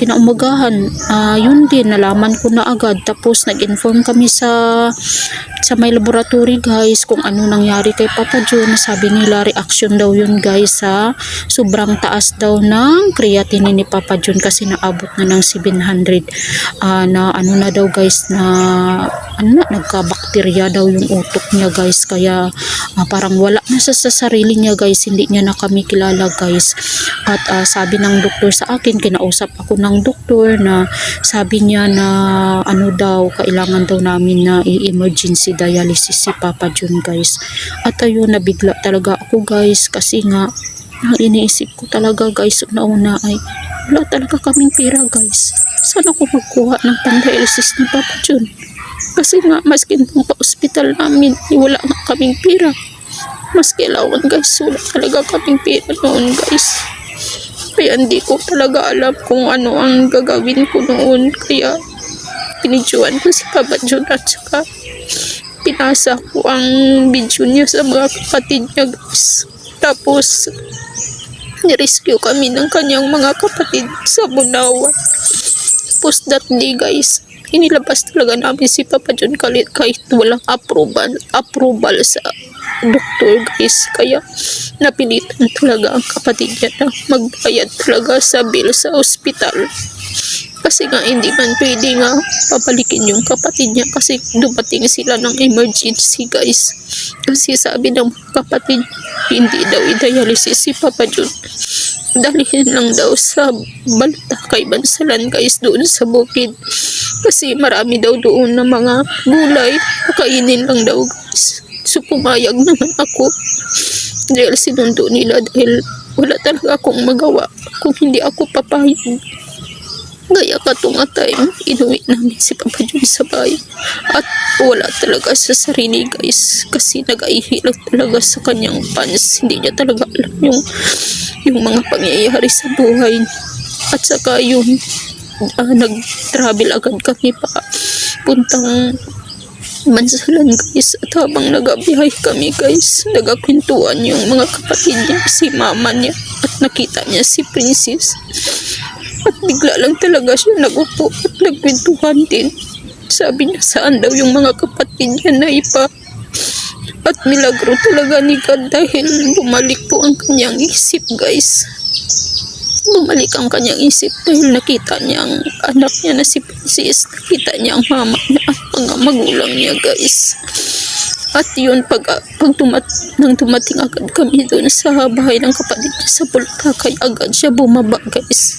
kinaumagahan, ah, yun din, nalaman ko na agad. Tapos, nag-inform kami sa sa may laboratory guys kung ano nangyari kay Papa John. Sabi nila reaction daw yun guys sa sobrang taas daw ng creatinine ni Papa John kasi naabot na ng 700 ah, na ano na daw guys na ano na nagka-bacteria daw yung utok niya guys. Kaya ah, parang wala na sa, sa sarili niya guys. Hindi niya na kami kilala guys. At ah, sabi ng doktor sa akin kinausap ako ng doktor na sabi niya na ano daw kailangan daw namin na i-emergency dialysis si Papa John guys. At ayun nabigla talaga ako guys. Kasi nga ang iniisip ko talaga guys una-una ay wala talaga kaming pera guys. Saan ako magkuha ng pang-dialysis ni Papa John kasi nga maskin pong pa-hospital namin eh, wala nga kaming pera. Maski alawan guys wala talaga kaming pera noon guys. Kaya hindi ko talaga alam kung ano ang gagawin ko noon. Kaya pinidyoan ko si Papa John at saka pinasa ko ang video niya sa mga kapatid niya guys. Tapos nirescue kami ng kanyang mga kapatid sa Bunawan. Tapos that day guys inilabas talaga namin si Papa John kahit, kahit walang approval approval sa doktor guys. Kaya napilitan talaga ang kapatid niya na magbayad talaga sa bill sa ospital. Kasi nga hindi man pwede nga papalikin yung kapatid niya kasi dumating sila ng emergency guys. Kasi sabi ng kapatid hindi daw i-dialysis si Papa John. Dalhin lang daw sa balta kay Bansalan guys doon sa bukid kasi marami daw doon na mga gulay. Kakainin lang daw guys. So pumayag naman ako. Dahil sinundo nila dahil wala talaga akong magawa kung hindi ako papayag. Gaya katunga time inuwi namin si Papa John sa bahay. At wala talaga sa sarili guys. Kasi nag-aihi talaga sa kanyang pants hindi niya talaga alam yung yung mga pangyayari sa buhay. At saka yung ah, nag-travel agad kami pa. Puntang Mansalan guys. At habang nagabihay kami guys nagakwentuhan yung mga kapatid niya si mama niya at nakita niya si princess. At bigla lang talaga siya nagupo at nagkwentuhan din. Sabi niya saan daw yung mga kapatid niya na ipa at milagro talaga ni God dahil bumalik po ang kanyang isip guys bumalik ang kanyang isip dahil nakita niya ang anak niya na si Princess. Nakita niya ang mama niya at mga magulang niya guys. At yun pag, pag tumat, nang tumating agad kami doon sa bahay ng kapatid niya sa Bulkakay agad siya bumaba guys.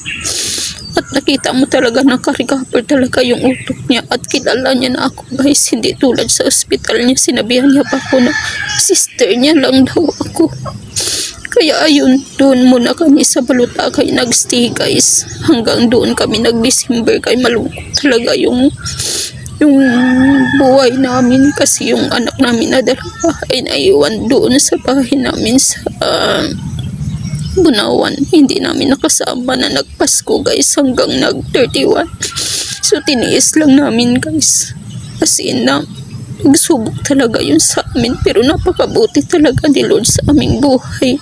At nakita mo talaga na karigapper talaga yung utok niya at kilala niya na ako guys. Hindi tulad sa ospital niya sinabihan niya pa ako na sister niya lang daw ako kaya ayun, doon muna kami sa Balutakay nagstay guys. Hanggang doon kami nag-December kay malungkot talaga yung yung buhay namin kasi yung anak namin na dalawa ay naiwan doon sa bahay namin sa ah, Bunawan. Hindi namin nakasama na nagpasko guys hanggang nag-31. So tiniis lang namin guys. Kasi na nagsubok talaga yun sa amin pero napakabuti talaga ni Lord sa aming buhay.